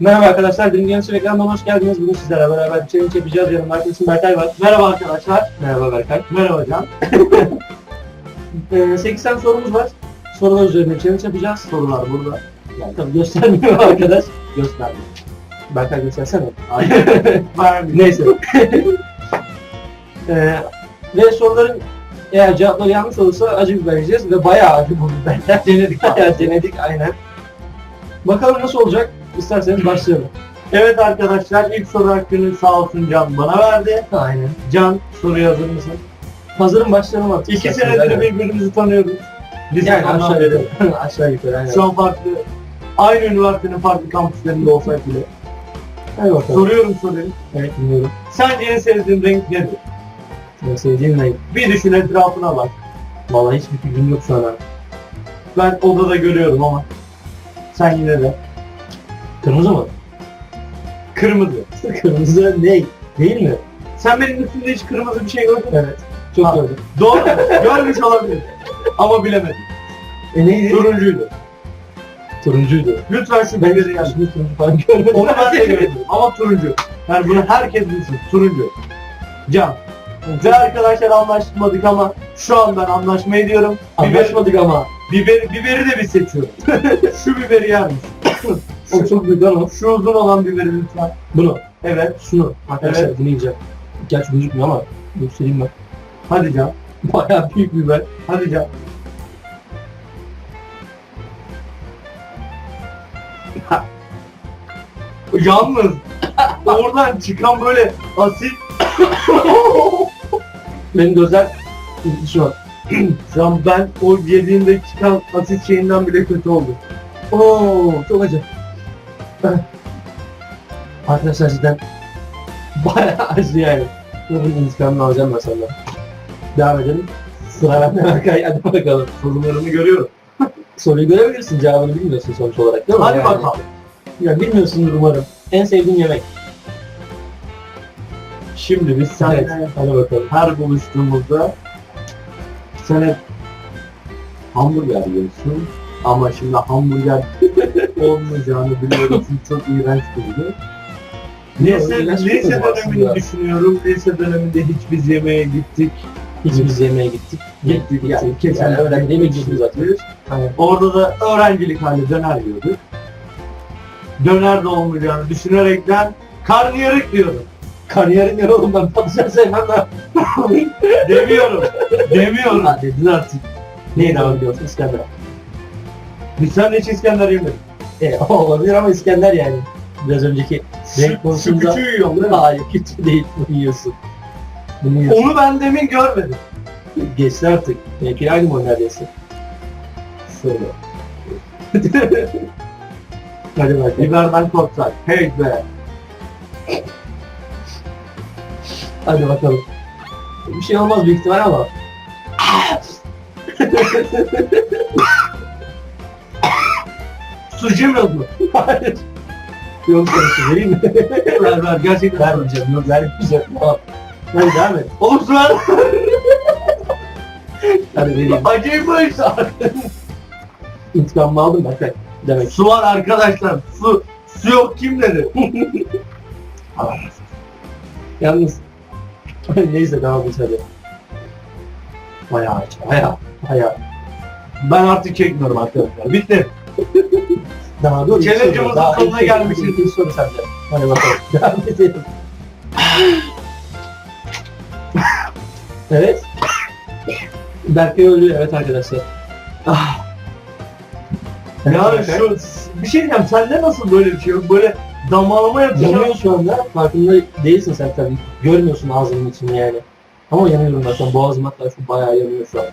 Merhaba arkadaşlar, Dream Games ekranına hoş geldiniz. Bugün sizlerle beraber bir challenge yapacağız. Yanımda arkadaşım Berkay var. Merhaba arkadaşlar. Merhaba Berkay. Merhaba Can. Ee, 8 tane sorumuz var. Sorular üzerine challenge yapacağız. Sorular burada. Yani tabii göstermiyor arkadaş. Göstermiyor. Berkay göstersene. Neyse. ee, ve soruların eğer cevapları yanlış olursa acı biber yiyeceğiz ve bayağı acı bu biberler. denedik, denedik aynen. Bakalım nasıl olacak? İsterseniz başlayalım. Evet arkadaşlar ilk soru hakkını sağ olsun Can bana verdi. Aynen. Can soruya hazır mısın? Hazırım başlayalım artık. İki İsterseniz, senedir aynen. birbirimizi tanıyoruz. Biz Yani aşağı yukarı. aşağı yukarı aynen. Şu an farklı, aynı üniversitenin farklı kampüslerinde olsak bile. Hadi bakalım. Soruyorum soruyu. Evet dinliyorum. Sence en sevdiğin renk nedir? Ben sevdiğim renk. Bir düşün etrafına bak. Vallahi hiçbir fikrim yok şu an. Ben odada görüyorum ama. Sen yine de. Kırmızı mı? Kırmızı. Kırmızı ne? Değil mi? Sen benim üstümde hiç kırmızı bir şey gördün mü? Evet. Çok Ha. gördüm. Doğru. Görmüş olabilir. Ama bilemedim. E neydi? Turuncuydu. Turuncuydu. Lütfen şu Ben biberi hiç yaz. turuncu falan görmedim. Onu ben de gördüm ama turuncu. Yani bunu herkes bilsin. Turuncu. Can. Ve arkadaşlar anlaşmadık ama şu an ben anlaşma ediyorum. Biber, Anlaşmadık ama. biberi, biberi de biz seçiyoruz. şu biberi yer misin? O çok lan o. Şu uzun olan biberi lütfen. Bunu. Evet. Şunu. Arkadaşlar Evet. bunu yiyeceğim. Gerçi gözükmüyor ama göstereyim ben. Hadi Can. Bayağı büyük biber. Hadi Can. Yalnız oradan çıkan böyle asit Benim gözler şu an. Şu an ben o yediğimde çıkan asit şeyinden bile kötü oldu. Oo çok acı. Arkadaşlar cidden bayağı acı yani. Bunun intikamını alacağım ben senden. Devam edelim. Sıra bende Berkay. Hadi bakalım. Sorularımı görüyorum. Soruyu görebilirsin. Cevabını bilmiyorsun sonuç olarak değil mi? Hadi Yani- bakalım. Ya bilmiyorsundur umarım. En sevdiğin yemek. Şimdi biz seninle Evet. Hadi bakalım. her buluştuğumuzda sen hep hamburger yiyorsun. Ama şimdi hamburger olmayacağını biliyorum çünkü çok iğrenç bir lise konu dönemini düşünüyorum. Lise döneminde hiç biz yemeğe gittik. Hiç biz yemeğe gittik. Gittik Yani kesin Yani öğrenci yemek yiyoruz zaten. Aynen. Orada da öğrencilik hali döner yiyorduk. Döner de olmayacağını düşünerekten karnıyarık diyorum. Kariyerin yer oğlum ben patlıcan sevmem lan. Demiyorum. Demiyorum. Ha dedin artık. Neydi abi biliyorsun İskender. Hiç İskender yemedik. E, olabilir ama İskender yani. Biraz önceki renk Şu, şu konusunda... küçüğü yiyorum değil mi? Hayır küçük değil bunu yiyorsun. Bunu yiyorsun. Onu ben demin görmedim. Geçti artık. Belki aynı boy neredeyse. Şöyle. Hadi bakalım. Biberden korksak. Hey be. Hadi bakalım. Bir şey olmaz büyük ihtimal ama. Sucumuz mu? Hayır. Yok parası vereyim mi? ver ver gerçekten. Vermeyeceğim. Yok vermeyeceğim. Tamam. Hadi devam et. Oğlum su ver. Hadi vereyim. Acıymış. İntikamımı aldım bak. bak. Demek. Su var arkadaşlar. Su. Su yok kim dedi? Yalnız. Neyse devam et hadi. Bayağı aç. Bayağı. Bayağı. Ben artık çekmiyorum arkadaşlar. Bitti. Daha dur. Challenge'ımızın sonuna gelmişiz. İlk soru sende. Hadi bakalım. Devam edelim. evet. Berkay öldü. Evet arkadaşlar. Ah. Evet, Yani Berkay. şu bir şey diyeceğim. Sende nasıl böyle bir şey yok? Böyle damağıma yapacağım. Yanıyor şu anda. Farkında değilsin sen tabii. Görmüyorsun ağzının içini yani. Ama yanıyorum ben şu an. Boğazım hatta şu bayağı yanıyor şu anda.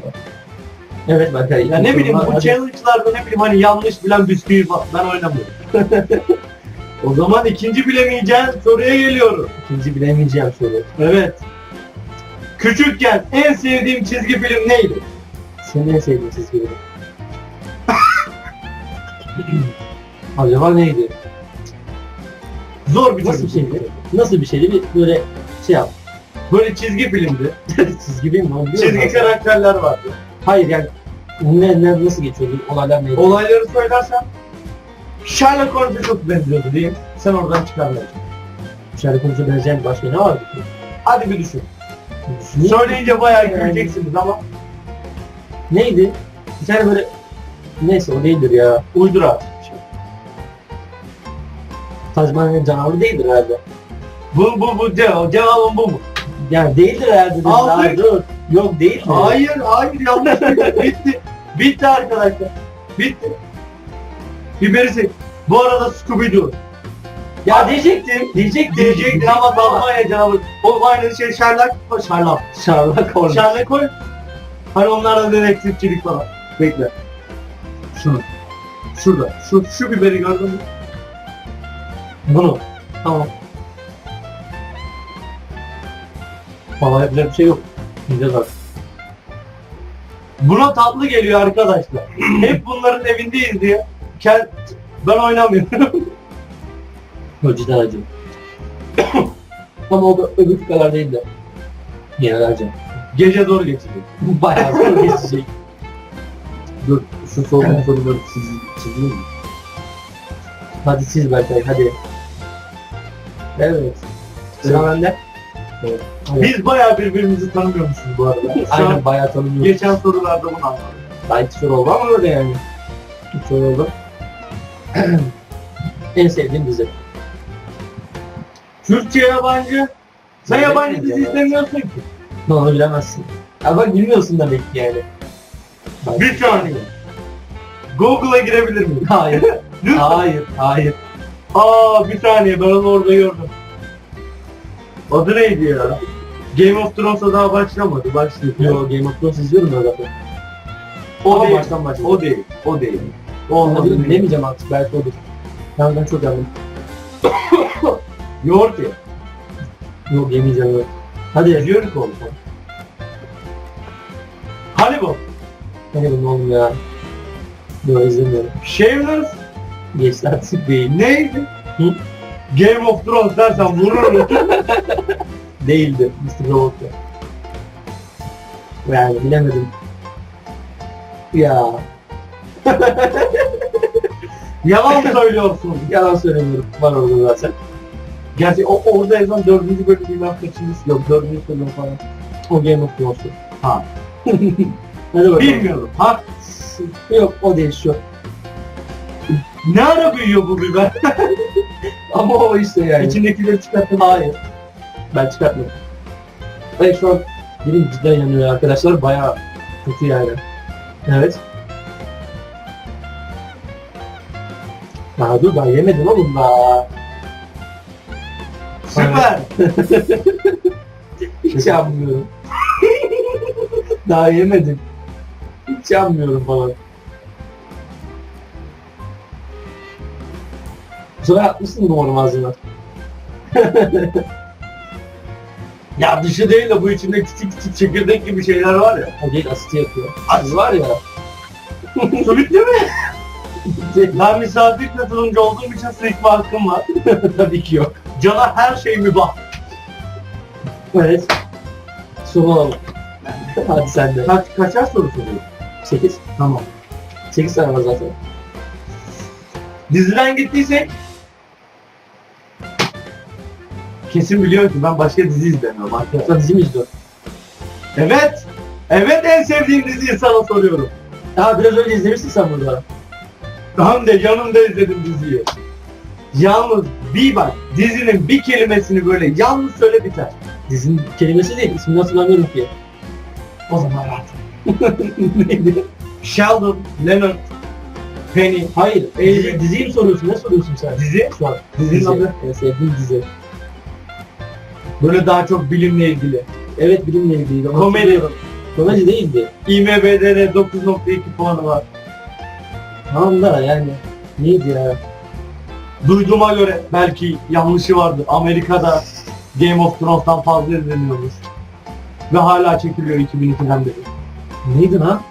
Evet Berkay. Ya ne bileyim bu challenge'larda ne bileyim hani yanlış bilen bisküvi falan ben oynamıyorum. o zaman ikinci bilemeyeceğin soruya geliyorum. İkinci bilemeyeceğim soru. Evet. Küçükken en sevdiğim çizgi film neydi? Senin en sevdiğin çizgi film. Acaba neydi? Zor bir Nasıl bir çizgi şeydi? Nasıl bir şeydi? Bir böyle şey yap. Böyle çizgi filmdi. çizgi film mi? Çizgi karakterler vardı. Hayır yani ne, ne nasıl geçiyordu? Olaylar neydi? Olayları söylersen Sherlock Holmes'e çok benziyordu diyeyim. Sen oradan çıkarlar. Sherlock Holmes'a benzeyen başka ne vardı ki? Hadi bir düşün. Düşüneyim. Söyleyince bayağı Yani- güleceksiniz ama Neydi? Bir tane böyle... Neyse o değildir ya. uydura. Tasmanya canavarı değildir herhalde. Bu bu bu cevap. Cevabın bu mu? Yani değildir herhalde. Daha dur. Yok değil mi? Hayır, hayır yanlış. Bitti. Bitti arkadaşlar. Bitti. Biberisi. Bu arada Scooby-Doo. Ya diyecektim. Diyecektim. Diyecektin ama Dalmanya canavarı. O aynı şey Sherlock. O Sherlock. Sherlock Holmes. Sherlock Holmes. Hani onlarda dedektifçilik falan. Bekle. Şunu. Şurada. Şu, şu biberi gördün mü? Bunu. Tamam. Vallahi yapacak bir şey yok. Gideceğiz artık. Buna tatlı geliyor arkadaşlar. Hep bunların evindeyiz diye. Kend... Ben oynamıyorum. O cidden acı. Ama o da öbür kadar değil de. Yine acı. Gece doğru geçecek. Bayağı zor geçecek. Dur, şu sorduğum soruları çiz, çizeyim mi? Hadi siz Berkay hadi. Evet. Sıra bende. Evet. Biz bayağı birbirimizi tanımıyormuşuz bu arada. Şu Aynen bayağı tanımıyorum. geçen sorularda bunu anladım. Belki soru oldu ama öyle yani. Soru oldu. en sevdiğim dizi. Türkçe yabancı. Sen Evet, yabancı dizi evet. izlemiyorsun ki. Ne onu bilemezsin. Bak bilmiyorsun demek ki yani. Bir saniye. Google'a girebilir miyim? Hayır. Lütfen. hayır. Hayır. Aa bir saniye ben onu orada gördüm. Adı neydi ya? Game of Thrones'a daha başlamadı. Başlıyor. Yo Game of Thrones izliyorum öyle zaten. O Ama değil. baştan başladı. O değil. O değil. O olmadı. bil- bilemeyeceğim artık belki odur. Ben çok yandım. Yoğurt ye. Yok yemeyeceğim yok. Hadi Biliyorum ki oğlum. Hannibal. hadi bunu oğlum ya. Yok izlemiyorum. Shameless. Geçti artık değil. Neydi? Hı? Game of Thrones dersen vururum. Değildi. Mr. Robot'tu. Yani bilemedim. Ya Yalan söylüyorsun. yalan söylemiyorum. Var orada zaten. Gerçi o orada yazan dördüncü bölüm bilmem kaçıncısı yok. Dördüncü bölüm falan. O Game of Thrones'tu. Ha. Hadi bakalım. Bilmiyorum. Ha? Yok o değil şu. Ne ara büyüyor bu biber? Ama o işte yani. İçindekileri çıkarttın. Hayır. Ben çıkartmıyorum. Hayır şu an dilim cidden yanıyor arkadaşlar. Bayağı kötü yani. Evet. Daha dur ben yemedim oğlum daha. Süper. Hiç yanmıyorum. daha yemedim. Hiç yanmıyorum falan. Sefer atmışsın doğru ağzına. Ya dışı değil de bu içinde küçük küçük çekirdek gibi şeyler var ya. O değil asiti yapıyor. Az var ya. Su bitti mi? Ben misafir katılımcı olduğum için su içme hakkım var. Tabii ki yok. Cana her şey mübah. Evet. Soru alalım. Hadi sen de. Kaç, kaçar soru soruyor? 8. Tamam. 8 tane var zaten. Diziden gittiysek kesin biliyor ki ben başka dizi izlemiyorum arkadaşlar. Dizi mi izliyorsun? Evet. Evet en sevdiğim diziyi sana soruyorum. Daha biraz önce izlemişsin sen burada. Hem de yanımda izledim diziyi. Yalnız bir bak dizinin bir kelimesini böyle yalnız söyle biter. Dizinin kelimesi değil, ismini hatırlamıyorum ki. O zaman rahat. Neydi? Sheldon, Leonard, Penny. Hayır, dizi, diziyi mi soruyorsun? Ne soruyorsun sen? Dizi Şu an. Dizinin Dizi. adı? Evet, sevdiğim dizi. Böyle daha çok bilimle ilgili. Evet, bilimle ilgili. Onu Komedi. hatırlıyorum. Komedi değildi. IMDb'de de 9.2 puanı var. Tamam da yani. Neydi ya? Duyduğuma göre belki yanlışı vardır. Amerika'da Game of Thrones'tan fazla izleniyormuş. Ve hala çekiliyor 2002'den beri. Neydi lan?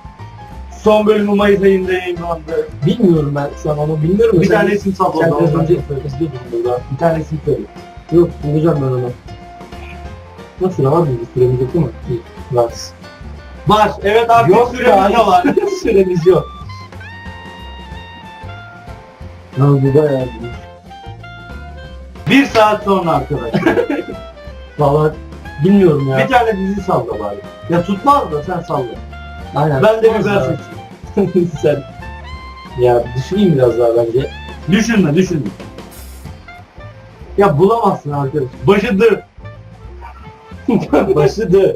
Son bölümü Mayıs ayında yayınlandı. Bilmiyorum ben şu an onu bilmiyorum. Bir Sen- tane isim Sen sabladı. biraz önce izliyordun burada. Bir tane isim söyle. Yok, bulacağım ben onu. Nasıl var mı? Süremiz yok? İyi, var. Var. Evet artık Yok süremiz de var. Süremiz yok. Yalnız bu bayağı büyük. Bir saat sonra arkadaşlar. Valla bilmiyorum ya. bir tane dizi salla bari. Ya tutmaz da sen salla. Aynen. Ben de ya. seçeyim. Sen. Ya düşüneyim biraz daha bence. Düşünme düşünme. Ya bulamazsın arkadaş. Başıdır. Başladı.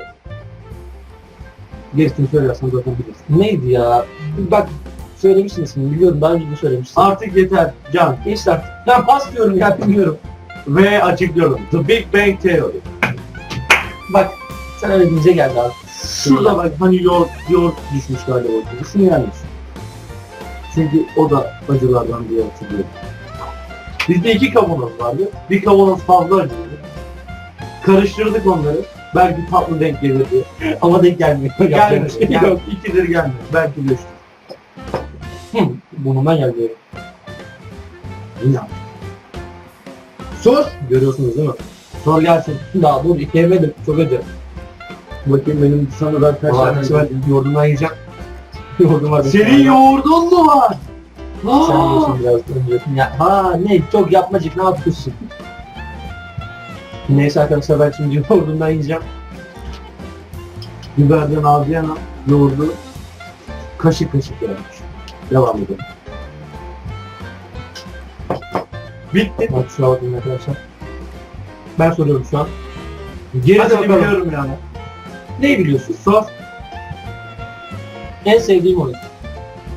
Gerisini söylersen zaten bilirsin. Neydi ya? Bak söylemişsin ismini biliyorum daha önce de söylemişsin. Artık yeter Can. Geçti artık. Ben pas diyorum ya bilmiyorum. Ve açıklıyorum. The Big Bang Theory. Bak sen öyle deyince geldi abi. Şurada bak hani yoğurt, yoğurt düşmüş galiba ortaya. Şunu yer misin? Çünkü o da acılardan diye hatırlıyorum. Bizde iki kavanoz vardı. Bir kavanoz fazla acıydı. Karıştırdık onları. Belki tatlı denk gelir diye. Ama denk gelmiyor. Gelmedi. Yapacak bir şey yok. İkidir gelmedi. Belki üçtür. Hı, Bunu ben gelmiyorum. İnan. Sor. Görüyorsunuz değil mi? Sor gelsin. Daha dur iki yemedim. Çok acı. Bakayım benim sana da kaç Vay, tane var. Yoğurdumdan yiyeceğim. Yoğurdum var. Senin yoğurdun mu var? Sen Aa! yiyorsun biraz önce. Ya, ha ne çok yapmacık ne yapıyorsun? Neyse arkadaşlar ben şimdi yoğurdumdan yiyeceğim. Biberden al, yoğurdu kaşık kaşık yapmış. Devam edelim. Bitti. Bak şuna bakın arkadaşlar. Ben soruyorum şu an. Hadi Gerisini bakalım. biliyorum yani. Neyi biliyorsun? Sor. En sevdiğim oyun.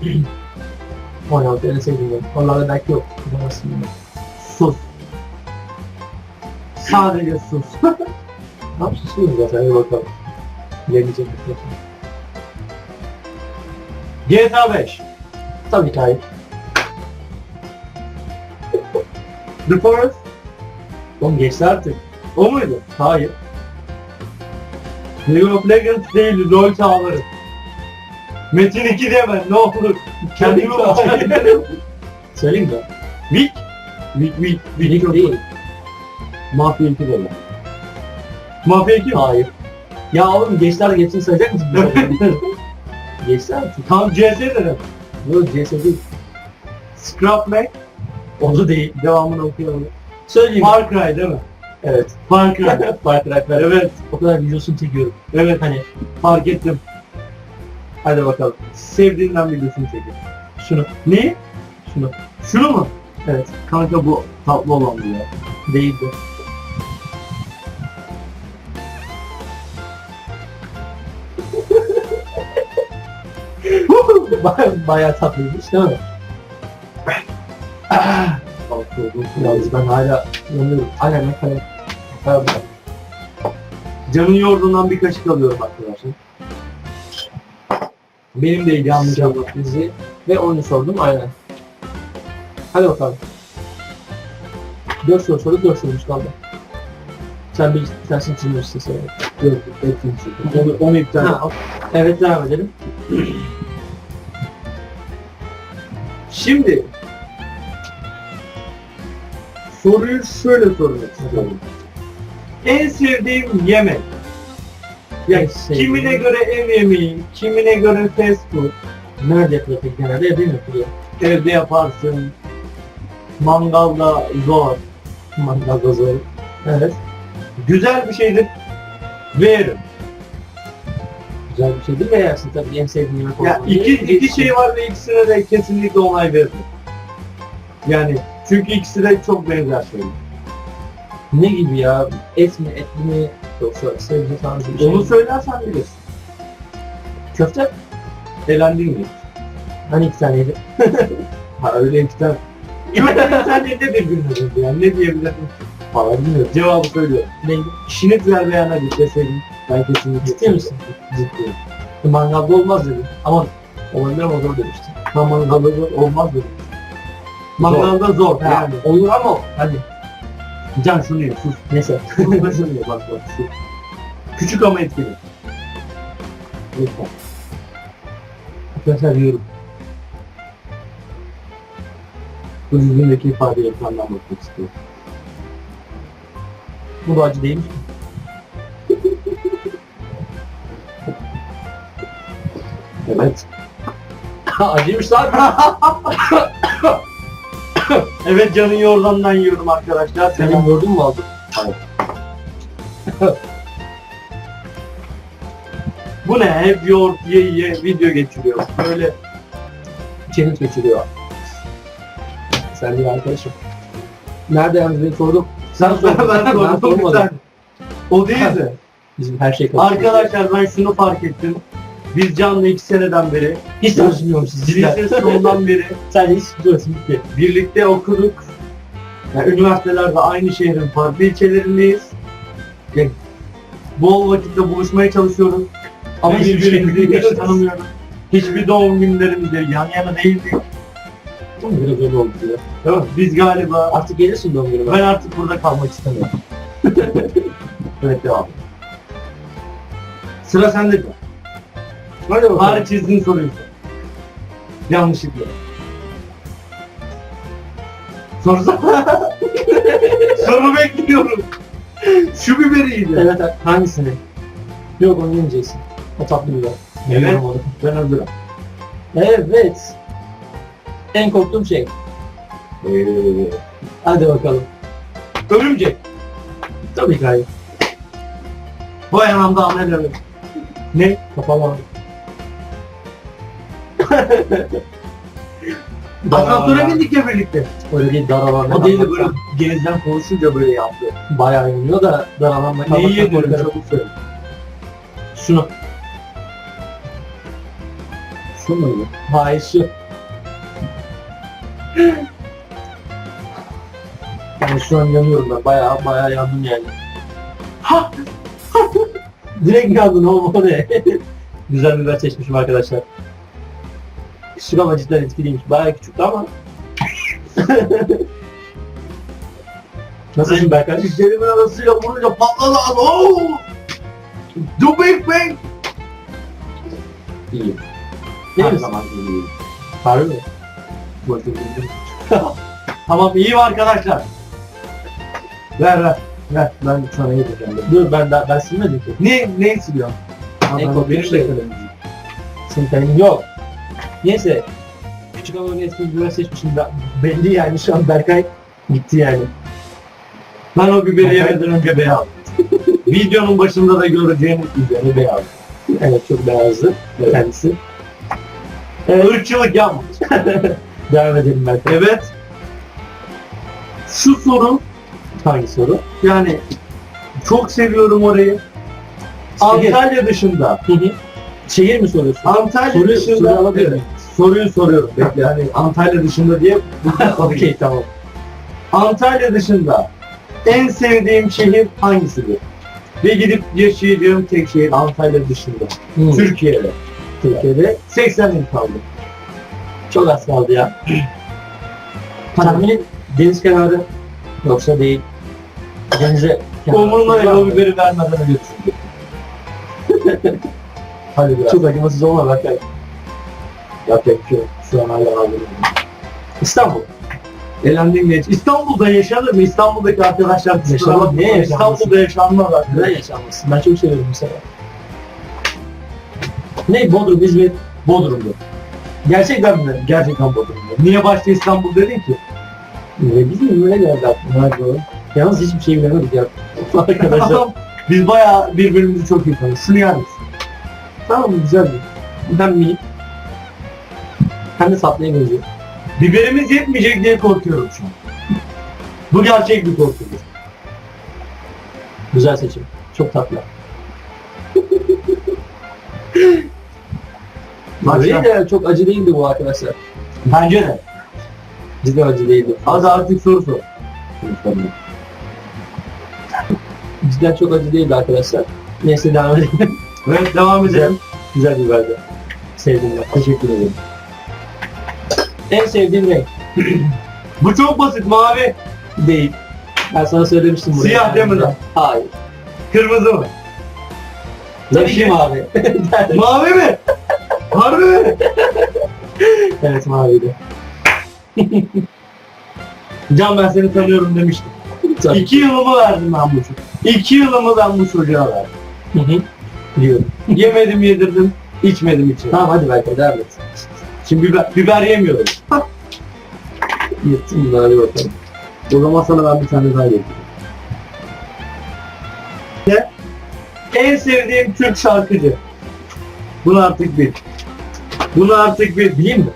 Oynamak en sevdiğim oyun. Onlarda belki yok. Sus. Sus. Ne yapıyorsun zaten? Hadi bakalım. Bilemeyeceğim. GTA 5. Tabii ki hayır. The Forest. Oğlum geçti artık. O muydu? Hayır. League of Legends değil, LoL çağları. Metin 2 deme ne olur. Kendimi. Söyleyeyim mi? Wick, Wick, Wick Bilik çok değil. Mafya 2 deme. Mafya 2 mi? Hayır. Ya oğlum geçler geçsin sayacak mısın? artık. Tam CS dedim. Yok CS değil. Scrapback. O da değil. Devamını okuyalım. Söyleyeyim. Far Cry değil mi? Evet. Far Cry. Fark bıraklar. evet, O kadar videosunu çekiyorum. evet. Hani Fark ettim. hadi bakalım. Sevdiğinden videosunu çekin. Şunu. Ne? Şunu. Şunu mu? Evet. Kanka bu tatlı olan ya. Değildi. Baya- Bayağı tatlıymış değil mi? Yalnız ben hala yanıyorum. Aynen ben kale. Kale Canın yoğurdundan bir kaşık alıyorum arkadaşlar. Benim de yanlış anlattı bizi. Ve oyunu sordum aynen. Hadi bakalım. 4 soru soru 4 sorumuz kaldı. Sen bir, tanesini çizmişsin sen. Yok, hepsini çekin. Onu, onu iptal et. Evet devam edelim. Şimdi soruyu şöyle sormak istiyorum. En sevdiğim yemek. Ya En sevdiğim- kimine göre ev yemeği, kimine göre fast food. Nerede yapılıyor peki genelde? Evde mi yapılıyor? Evde yaparsın. Mangalda zor. Mangalda zor. Evet. Güzel bir şeydir. Veririm. Güzel bir şey değil mi yersin tabii en sevdiğin yemek Ya olduğunu. iki, iki şey var ve ikisine de kesinlikle onay veririm. Yani çünkü ikisi de çok benzer şeyler. Ne gibi ya? Et mi, etli mi? Yoksa sebze tarzı bir şey Onu mi? söylersen bilirsin. Köfte? Elendin mi? Hani iki taneydi? Ha öyle iki tane. Köftenin sence de birbirine benziyor. Yani ne diyebilirim? Valla bilmiyorum. Cevabı söylüyorum. Neydi? Şinitzel veya nugget deseydin ben kesinlikle Ciddi misin? Ciddiyim. Mangalda olmaz dedim. Ama olabilir ama zor demiştim. Ha mangalda zor olmaz dedim. Mangalda zor. Ha, Yani. olur ama hadi. Can şunu ye sus. Neyse. Şunu ye bak bak sus. Küçük ama etkili. Lütfen. Arkadaşlar yiyorum. Bu yüzündeki ifadeyi ekrandan bakmak istiyorum. Bu da acı değilmiş mi? Evet. Acıymış lan. Evet canın yoğurdandan yiyorum arkadaşlar. Senin gördün mü aldın? bu ne? Hep yoğurt ye ye video geçiriyor. Böyle Çelik geçiriyor. Sen bir arkadaşım. Nerede yalnız ben sordum. Sen sordun. ben ben sordum sormadım. sen. O değil de. Bizim her şey. Arkadaşlar ben şunu fark ettim. Biz Can'la iki seneden beri, hiç tanışmıyorum siz. lise sonundan beri Sadece hiç tutuyorsun bitti. birlikte okuduk. Yani üniversitelerde aynı şehrin farklı ilçelerindeyiz. Yani bol vakitte buluşmaya çalışıyoruz. Ama hiçbir şey birbirimizi hiç bilmiyoruz. tanımıyoruz. Hiçbir doğum günlerimizde yan yana değildik. Biraz öyle oldu ya. Evet, biz galiba Artık gelirsin doğum günüme. ben artık burada kalmak istemiyorum. evet devam. Sıra sende. Hadi bakalım. Bari çizdiğin soruyu sor. Yanlışlıkla. Soru Soru bekliyorum. Şu biberiydi. Evet hangisini? Yok onu yemeyeceksin. O tatlı biber. Evet. Yemiyorum onu. Ben hazırım. Evet. En korktuğum şey. Ee, Hadi bakalım. örümcek. Tabii ki hayır. Bu anlamda anlayalım. Ne? Kapalı. Asansöre bindik ya birlikte. Öyle değil dar alanda. O değil de böyle genizden konuşunca böyle yaptı. Bayağı yanıyor da dar alanda Neyi korkarım. çabuk söyle. Şunu. Şu muydu? Hayır şu. Yani şu an yanıyorum ben. Bayağı bayağı yandım yani. Ha! Direkt yandın oğlum o ne? Güzel biber seçmişim arkadaşlar. Ama cidden etkiliymiş. Bayağı küçüktü ama. Nasılsın Berkay? Dişlerimin arasıyla vurunca patladı abi. Oo! The Big Bang. İyi. Her Değil misin? zaman iyi. Harbi mi? Tamam iyi mi arkadaşlar? Ver ver. Ver. Ben sana yedireceğim. Dur ben daha ben silmedim ki. Ne, ne siliyorsun? Korkunç benim şey. kalemim. Senin yok. Neyse. Küçük ama eski biber seçmişim. Ben, belli yani şu an Berkay gitti yani. Ben o biberi yemeden önce beyaz. Videonun başında da göreceğiniz üzere beyaz. Evet çok beyazdı kendisi. Evet. Irkçılık yapma. Devam edelim Berkay. Evet. Şu soru Hangi soru? yani çok seviyorum orayı. Antalya dışında. Hı hı. Şehir mi soruyorsun? Antalya Soruyu- dışında. soruyu alabilir Evet, soruyu soruyorum. Bekle hani Antalya dışında diye. Okey tamam. Antalya dışında en sevdiğim şehir hangisidir? Ve gidip yaşayacağım tek şehir Antalya dışında. Hı. Türkiye'de. Türkiye'de 80 yıl kaldı. çok az kaldı ya. Tahminin deniz kenarı yoksa değil. Denize Umurumda değil o biberi vermeden düşündüm. Hadi biraz. Çok acımasız olma Berkay. Yapacak bir şey yok. Şu an hala ağlıyorum. İstanbul. Elendiğim geç. İstanbul'da yaşanır mı? İstanbul'daki arkadaşlar kusura Yaşanır. bakma. Niye yaşanmasın? İstanbul'da yaşanmaz Neden arkadaşlar. yaşanmasın? Ben çok seviyorum mesela. Ne Bodrum, İzmir, Bodrum'da. Gerçekten mi? Gerçekten Bodrum'da. Niye başta İstanbul dedin ki? Ne bileyim öyle geldi aklıma. O? Yalnız hiçbir şey bilemedik ya. Arkadaşlar. Biz bayağı birbirimizi çok iyi tanıyoruz. Şunu yer tamam güzel bir. Hem miyim? Hem de benziyor. Biberimiz yetmeyecek diye korkuyorum şu an. Bu gerçek bir korkudur. Güzel seçim. Çok tatlı. Başla. Öyle de çok acı değildi bu arkadaşlar. Bence de. Cidden acı değildi. Hadi artık soru sor. Cidden çok acı değildi arkadaşlar. Neyse devam edelim. Evet devam edelim. Güzel bir verdi. Sevdim ben. Teşekkür ederim. En sevdiğim renk Bu çok basit mavi. değil. Ben sana söylemiştim bunu. Siyah değil mi lan? Hayır. Kırmızı mı? Tabii ki mavi. mavi mi? Harbi mi? evet maviydi. Can ben seni tanıyorum demiştim. Tabii. İki yılımı verdim ben bu çocuğa. İki yılımı ben bu çocuğa verdim. Hı hı. Biliyorum. Yemedim yedirdim, içmedim içmedim. Tamam hadi belki devam et. Şimdi biber, biber yemiyorum. Yırttın bunları hadi bakalım. O zaman sana ben bir tane daha getireyim. Ne? En sevdiğim Türk şarkıcı. Bunu artık bil. Bunu artık bil. Bileyim mi?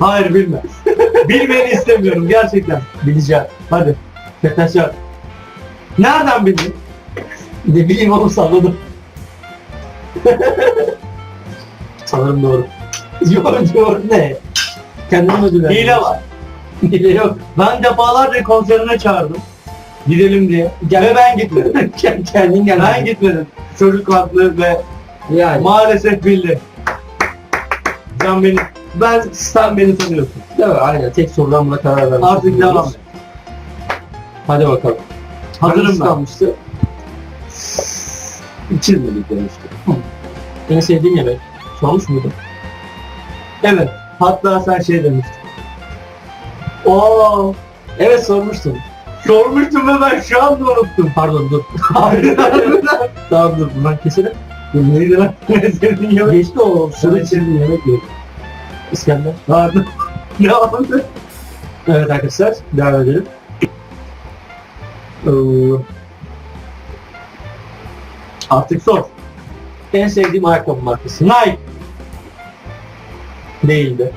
Hayır bilme. Bilmeni istemiyorum gerçekten. Bileceğim. Hadi. Yaklaşar. Nereden bildin? Ne bileyim oğlum salladım. Sanırım doğru. Yok yok ne? Kendime ödül verdim. Hile var. Hile yok. Ben defalarca konserine çağırdım. Gidelim diye. Gel. Ve ben gitmedim. Kendin gel. ben gitmedim. Çocuk haklı ve Yani. maalesef bildi. Sen beni, ben, sen beni tanıyorsun. Değil mi? Aynen. Tek sorudan buna karar vermiş. Artık devam. Hadi bakalım. Hazırım ben. kalmıştı? İçilmedik demiştim. En sevdiğim yemek. Sormuş muydum? Evet. Hatta sen şey demiştin. Oo, Evet sormuştum. sormuştum ve ben şu anda unuttum. Pardon dur. Tamam dur. Buradan keselim. Neydi lan? Ne sevdiğin yemek? Geçti o. Şurada içildiğin yemek yok. İskender. Vardı. ne oldu? Evet arkadaşlar. Devam edelim. Ee, Artık sor. en sevdiğim ayakkabı markası. Nike. Değildi.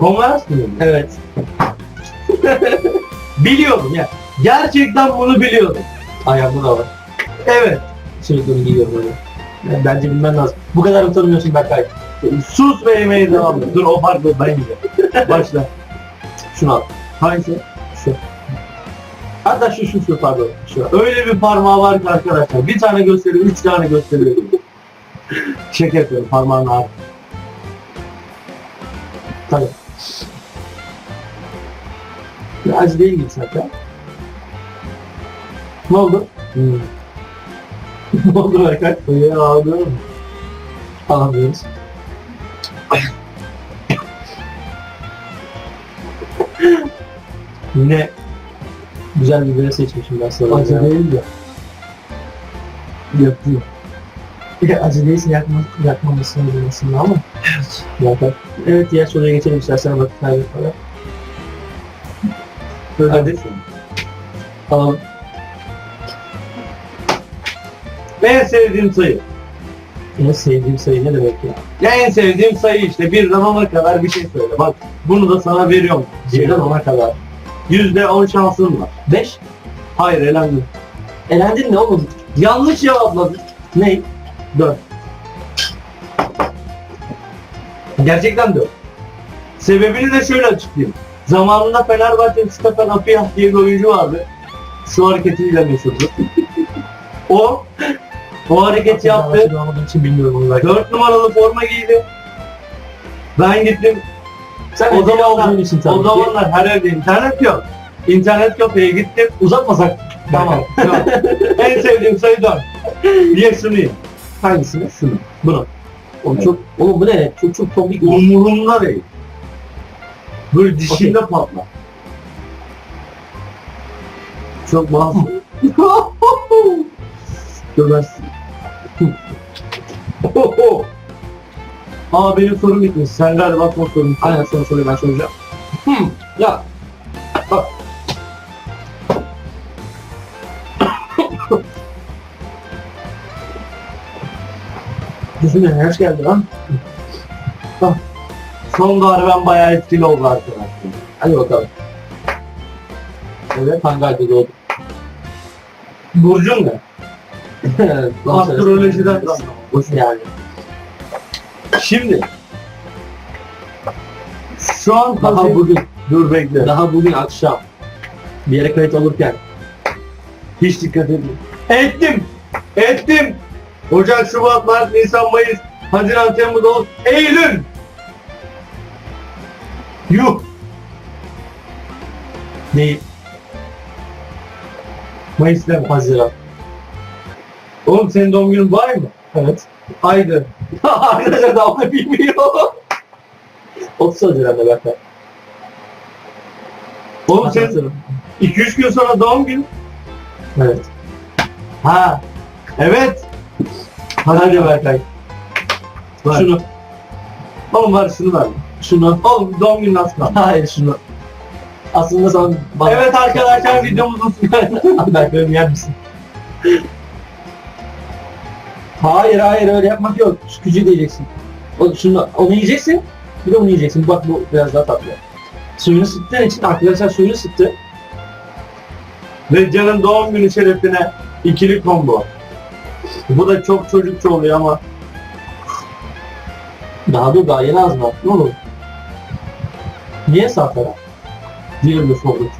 Converse mi? Evet. Biliyordum ya. Gerçekten bunu biliyordum. Ayağımda da var. Evet. Sürekli giyiyorum öyle. Yani bence bilmen lazım. Bu kadar utanmıyorsun Berkay. Sus ve yemeğe devam et. Dur o pardon ben yiyeceğim. Başla. Şunu al. Hangisi? Hatta şu şu şu pardon. Şu. Öyle bir parmağı var ki arkadaşlar. Bir tane gösteriyor, üç tane gösteriyor. Şaka yapıyorum parmağını ağır. Tabii. Acı değil gibi zaten. Ne oldu? Hmm. ne oldu Berkay? Ya ağlıyorum. Alamıyoruz. Yine güzel bir bire seçmişim ben sana. Acı değil de. Yapıyor. Ya acı değilse yakma, yakmamışsın aslında ama. Evet. Yakar. Evet diğer soruya geçelim istersen vakit kaybetmeden. Hadi. Tamam. En sevdiğim sayı. En sevdiğim sayı ne demek ya? Ya en sevdiğim sayı işte birden ona kadar bir şey söyle. Bak bunu da sana veriyorum. Birden ona kadar. Yüzde on şansın var. 5. Hayır elendin. Elendin ne oğlum? Yanlış cevapladın. Ne? Dört. Gerçekten dört. Sebebini de şöyle açıklayayım. Zamanında Fenerbahçe'nin Stefan Apiyah diye bir oyuncu vardı. Şu hareketiyle meşhurdur. o o hareket yaptı. İçin bilmiyorum onu belki. 4 numaralı forma giydi. Ben gittim. Sen o o zaman zamanlar, için tabii o ki. zamanlar her evde internet yok. İnternet kafeye gittim. Uzatmasak. Tamam. tamam. en sevdiğim sayı 4. Diye şunu yiyeyim. Hangisini? Şunu. Bunu. Oğlum çok, oğlum bu ne? Çok çok tombik. Umurumda değil. Böyle dişinde patlar. Çok masum. Görmezsin. Aa benim sorum bitmiş. Sen galiba son sorun. Aynen son soruyu ben soracağım. Hmm. Ya. Bak. Düşünün hoş geldi lan. Son darben bayağı etkili oldu arkadaşlar. Hadi bakalım. Evet hangi doğdu? Burcun ne? Astrolojiden Boş yani. Şimdi şu an Daha hazır- bugün, dur bekle. daha bugün akşam bir yere kayıt olurken Hiç dikkat edin. Ettim. Ettim. Ocak, Şubat, Mart, Nisan, Mayıs, Haziran, Temmuz, Ağustos, Eylül. Yuh. değil, Mayıs deme. Haziran. Oğlum senin doğum günün var mı? Evet. Aydı. Arkadaşlar daha onu bilmiyor. 30 Haziran'da Berkay. Oğlum senin 2-3 gün sonra doğum günün. Evet. Ha. Evet. Hadi Berkay. Var. Şunu. Oğlum var şunu ver. Şunu. Oğlum doğum günün az kaldı. Hayır şunu. Aslında sen bana... Evet arkadaşlar videomuzun ben böyle yer misin? Hayır hayır öyle yapmak yok. Şu küçüğü diyeceksin. O, şunu, onu yiyeceksin. Bir de onu yiyeceksin. Bak bu biraz daha tatlı. Suyunu sıktığın için arkadaşlar suyunu sıktı. Ve Can'ın doğum günü şerefine ikili combo. Bu da çok çocukça oluyor ama Daha dur daha yeni ağzına. Ne olur? Niye sağ taraf? diğerini sorduk.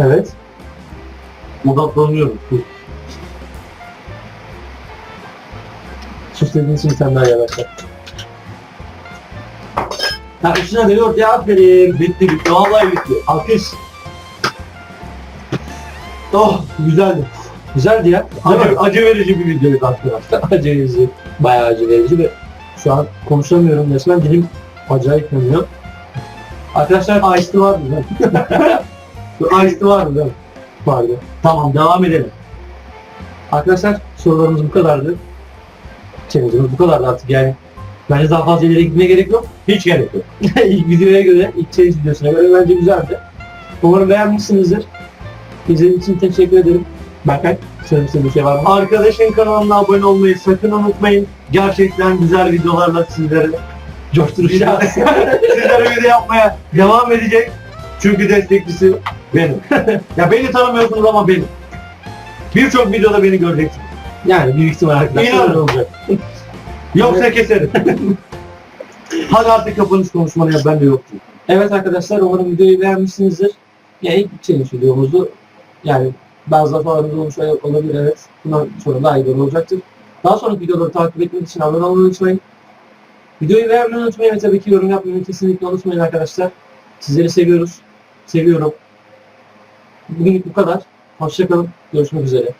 Evet. Odaklanıyorum. Dur. Sus dediğin için sen daha yavaşla. Ha üstüne de yoğurt ya aferin. Bitti bitti. Vallahi bitti. Alkış. Oh güzeldi. Güzeldi ya. Acı, acı verici bir videoydu arkadaşlar. acı verici. Bayağı acı verici ve şu an konuşamıyorum resmen dilim acayip yanıyor. Arkadaşlar Ice'lı var mı? Ice'lı var mı? Vardı. Tamam devam edelim. Arkadaşlar sorularımız bu kadardı. Challenge'ımız bu kadardı artık yani. Bence daha fazla ileri gitmeye gerek yok. Hiç gerek yok. ilk videoya göre, ilk challenge videosuna göre bence güzeldi. Umarım beğenmişsinizdir. İzlediğiniz için teşekkür ederim. Berkay, söylemek istediğin bir şey var mı? Arkadaşın kanalına abone olmayı sakın unutmayın. Gerçekten güzel videolarla sizlere Coşturacağız. sizlere video yapmaya devam edecek. Çünkü destekçisi benim. ya beni tanımıyorsunuz ama benim. Birçok videoda beni göreceksiniz. yani büyük ihtimal arkadaşlar İnanın. olacak. Yoksa keserim. Hadi artık kapanış konuşmanı yap ben de yoktum. Evet arkadaşlar umarım videoyu beğenmişsinizdir. Yani ilk challenge videomuzdu. Yani bazı hatalarımız olmuş olabilir evet. Bundan sonra daha iyi olacaktır. Daha sonraki videoları takip etmek için abone olmayı unutmayın. Videoyu beğenmeyi unutmayın ve tabii ki yorum yapmayı kesinlikle unutmayın arkadaşlar. Sizleri seviyoruz. Seviyorum. Bugünlük bu kadar. Hoşçakalın. Görüşmek üzere.